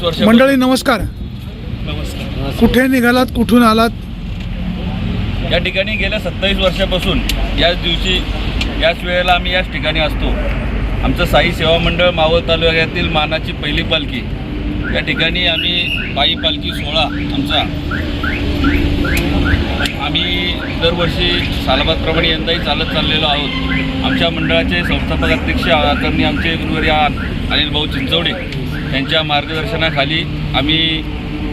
वर्ष मंडळी नमस्कार. नमस्कार. कुठे निघालात? कुठून आलात? या ठिकाणी गेल्या सत्तावीस वर्षापासून याच दिवशी याच वेळेला आम्ही याच ठिकाणी असतो. आमचं साई सेवा मंडळ मावळ तालुक्यातील मानाची पहिली पालखी. या ठिकाणी आम्ही पायी पालखी सोहळा आमचा. आम्ही दरवर्षी सालाबादप्रमाणे यंदाही चालत चाललेलो आहोत. आमच्या मंडळाचे संस्थापक अध्यक्ष आदरणीय आमचे गुरुवर्य अनिल भाऊ चिंचवडे. त्यांच्या मार्गदर्शनाखाली आम्ही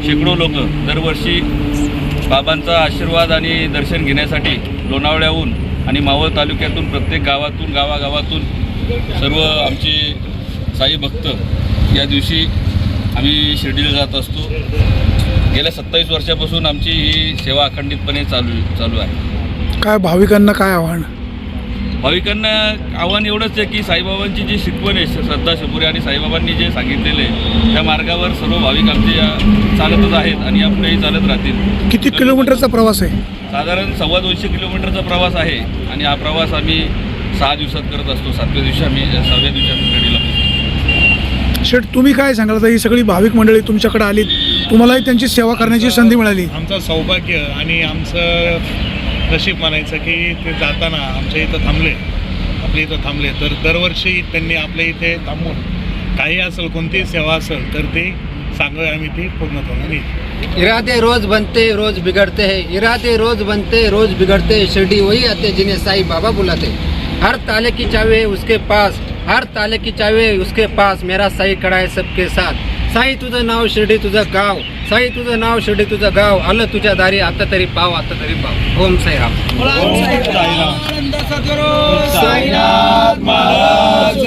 शेकडो लोक दरवर्षी बाबांचा आशीर्वाद आणि दर्शन घेण्यासाठी लोणावळ्याहून आणि मावळ तालुक्यातून प्रत्येक गावातून गावागावातून सर्व आमचे साई भक्त या दिवशी आम्ही शिर्डीला जात असतो. गेल्या सत्तावीस वर्षापासून आमची ही सेवा अखंडितपणे चालू चालू आहे. काय भाविकांना काय आव्हान? भाविकांना आव्हान एवढंच आहे की साईबाबांची जी शिकवण आहे श्रद्धा शपुरी आणि साईबाबांनी जे सांगितलेलं आहे त्या मार्गावर सर्व भाविक आमचे या चालतच आहेत आणि यापुढेही चालत राहतील. किती किलोमीटरचा प्रवास आहे? साधारण सव्वा दोनशे किलोमीटरचा प्रवास आहे आणि हा प्रवास आम्ही सहा दिवसात करत असतो. सातव्या दिवशी आम्ही सहाव्या दिवशी आम्ही पोहोचतो. शेठ तुम्ही काय सांगाल? ही सगळी भाविक मंडळी तुमच्याकडे आलीत. तुम्हालाही त्यांची सेवा करण्याची संधी मिळाली. आमचं सौभाग्य आणि आमचं नशीब म्हणायचं की ते जाताना आमच्या इथं थांबले. आपल्या इथं थांबले. तर दरवर्षी त्यांनी आपल्या इथे थांबून काही असेल कोणतीही सेवा असेल तर ते सांगा आम्ही ती पूर्ण करून इरादे रोज बनते रोज बिगड़ते हे. इरादे रोज बनते रोज बिगड़ते शिर्डी वही आते जिन्हें साई बाबा बुलाते. हर ताले की चावे उसके पास हर ताले की चावे उसके पास. मेरा साई खड़ा है सबके साथ. साई तुझं नाव शिर्डी तुझं गाव. साई तुझं नाव शिर्डी तुझं गाव आलं तुझ्या दारी आता तरी पाव आता तरी पाव. ओम साईराम. साईनाथ महाराज